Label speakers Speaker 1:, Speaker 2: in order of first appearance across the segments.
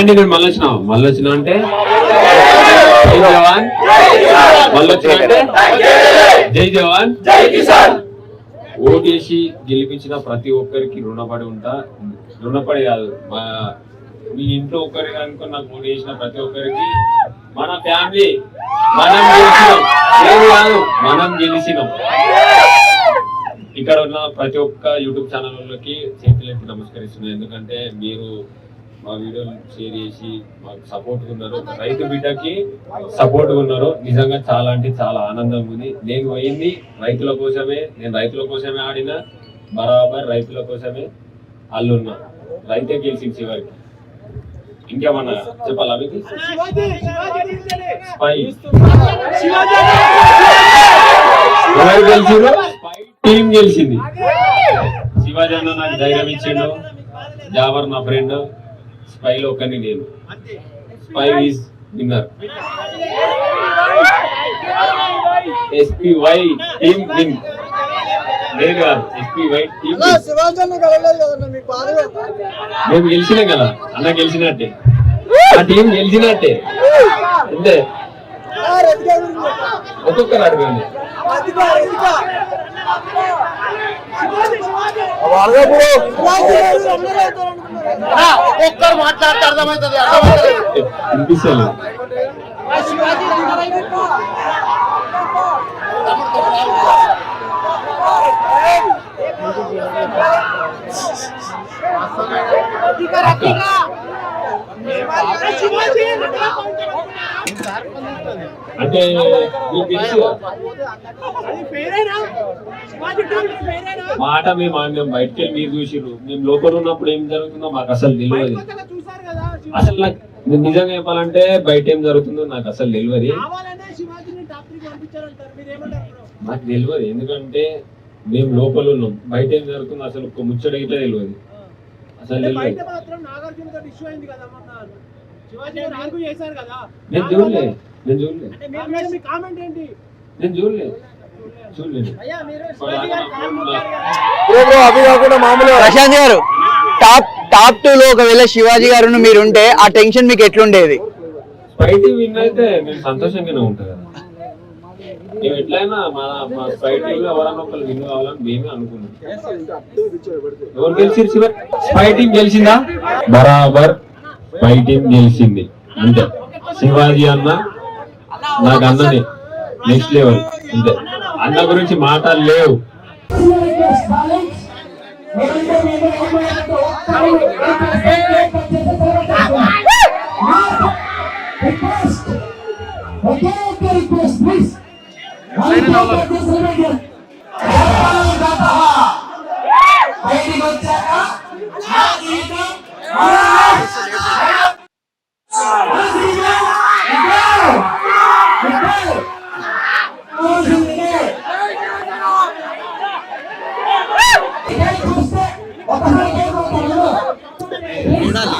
Speaker 1: అంటే ఇక్కడ మళ్ళీ వచ్చినావు మళ్ళీ వచ్చినావు అంటే? జై జవాన్. మళ్ళీ వచ్చినా అంటే? జై జవాన్. ఓటేసి గెలిపించిన ప్రతి ఒక్కరికి రుణపడి ఉంటా. రుణపడి కాదు. మా మీ ఇంట్లో ఒక్కరికి అనుకుని నాకు ఓటు వేసిన ప్రతి ఒక్కరికి మన ఫ్యామిలీ మనం గెలిచినాం. కాదు మనం గెలిచినాం. ఇక్కడ ఉన్న ప్రతి ఒక్క యూట్యూబ్ ఛానల్ వాళ్ళకి చేతులెత్తి నమస్కరిస్తున్నాను ఎందుకంటే మీరు మా వీడియోలు షేర్ చేసి మాకు సపోర్ట్ ఉన్నారు. రైతు బిడ్డకి సపోర్ట్ ఉన్నారు. నిజంగా చాలా అంటే చాలా ఆనందంగా ఉంది. నేను పోయింది రైతుల కోసమే. నేను రైతుల కోసమే ఆడిన బరాబర్ రైతుల కోసమే అల్లున్నా. రైతే గెలిచింది చివరికి. ఇంకేమన్నా చెప్పాలా మీకు స్పై ఎవరు గెలిచిండ్రు? టీం గెలిచింది. శివాజీ అన్న నాకు ధైర్యం ఇచ్చిండు. జావర్ నా ఫ్రెండ్ స్పై లో ఒకరిని నేను spy is winner. S P Y team win. లేదు కాదు ఎస్పీ వై టీమ్
Speaker 2: శివాజన్న కలవలేదు కదన్న మీకు బాధగా
Speaker 1: మేము గెలిచినాం కదా అన్న గెలిచినట్టే. ఆ టీం గెలిచినట్టే. అంతే. ఒక్కొక్కరు అడగండి.
Speaker 2: రెడ్డిగా
Speaker 3: ఒక్కరు మాట్లాడితే అర్థమవుతుంది అర్థమవుతుంది
Speaker 1: వినిపిస్తలేదు అంటే మాట మేము ఆడినాం బయటకు మీరు చూసిర్రు. మేము లోపల ఉన్నప్పుడు ఏం జరుగుతుందో మాకు అసలు తెలియదు. అసలు నాకు నిజంగా చెప్పాలంటే బయట ఏం జరుగుతుందో నాకు అసలు తెలియదు. నాకు తెలియదు. ఎందుకంటే మేము లోపల ఉన్నాం. బయట ఏం జరుగుతుందో అసలు ముచ్చట గిట్ల తెలియదు. అసలు తెలియదు. నేను చూడలే నేను చూడలే.
Speaker 4: అంటే మీ మీద మీ కామెంట్ ఏంటి?
Speaker 1: నేను చూడలే.
Speaker 5: ప్రశాంత్ గారు టాప్ టాప్ టూ లో ఒకవేళ శివాజీ గారు మీరు ఉంటే ఆ టెన్షన్ మీకు ఎట్లుండేది?
Speaker 1: విన్ అయితే సంతోషంగానే ఉంటాం కదా. మేము ఎట్లయినా మా మా స్ప్రైట్ ఎవరన్నా ఒకరు విన్ కావాలని మేమే అనుకున్నాం. ఎవరు గెలిచిరు శివ? స్పై టీం గెలిచిందా? బరాబర్. బయటేం టీం గెలిచింది అంతే. శివాజీ అన్న నాకు అన్నది నెక్స్ట్ లెవెల్ అంతే. అన్న గురించి మాటలు లేవు.
Speaker 6: ఉండాలి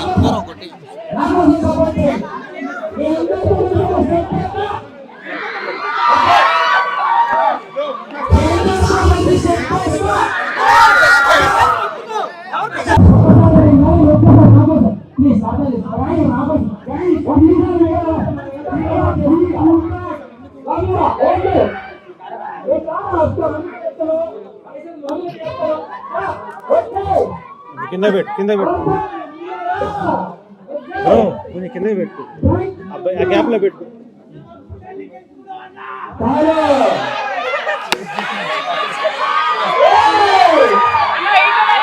Speaker 6: కింద పెట్టు కింద పెట్టు బ్రో కొంచెం కింద పెట్టు అబ్బాయి ఆ గ్యాప్ లో పెట్టు
Speaker 7: Para